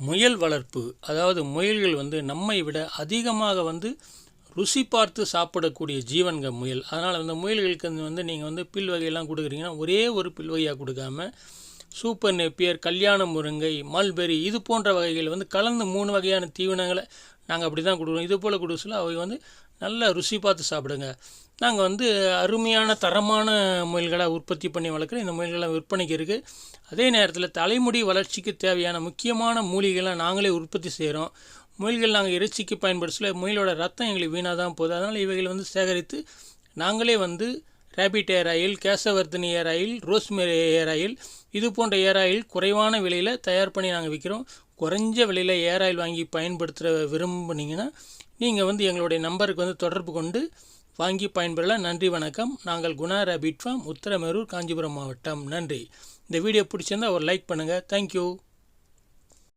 முயல் வளர்ப்பு அதாவது முயல்கள் வந்து நம்மை விட அதிகமாக வந்து ருசி பார்த்து சாப்பிடக்கூடிய ஜீவன்க முயல். அதனால் அந்த முயல்களுக்கு வந்து நீங்கள் வந்து பில் வகையெல்லாம் கொடுக்குறீங்கன்னா ஒரே ஒரு பில் வகையாக கொடுக்காம சூப்பர் நெப்பியர் கல்யாண முருங்கை மல்பெரி இது போன்ற வகைகள் வந்து கலந்து மூணு வகையான தீவனங்களை நாங்கள் அப்படி தான் கொடுக்குறோம். இது போல் கொடுக்க சொல்ல அவை வந்து நல்லா ருசி பார்த்து சாப்பிடுங்க. நாங்கள் வந்து அருமையான தரமான முயல்களாக உற்பத்தி பண்ணி வளர்க்குறோம். இந்த முயல்களை விற்பனைக்கு இருக்குது அதே நேரத்தில் தலைமுடி வளர்ச்சிக்கு தேவையான முக்கியமான மூலிகைகளை நாங்களே உற்பத்தி செய்கிறோம் முயல்கள் நாங்கள் இறைச்சிக்கு பயன்படுத்தல முயலோட ரத்தம் எங்களுக்கு வீணாக தான் போகுது. அதனால் இவைகளை வந்து சேகரித்து நாங்களே வந்து rapid hair oil Kesavardhini hair oil rosemary hair oil இது போன்ற ஏர் ஆயில் குறைவான விலையில் தயார் பண்ணி நாங்கள் விற்கிறோம் குறைஞ்ச விலையில் ஏர் ஆயில் வாங்கி பயன்படுத்துகிற விரும்புனீங்கன்னா நீங்கள் வந்து எங்களுடைய நம்பருக்கு வந்து தொடர்பு கொண்டு வாங்கி பயன்பெறலாம். நன்றி வணக்கம். நாங்கள் குணா ரேபிட் ஃபார்ம் உத்தரமேரூர் காஞ்சிபுரம் மாவட்டம். நன்றி. இந்த வீடியோ பிடிச்சிருந்தா ஒரு லைக் பண்ணுங்கள் தேங்க்யூ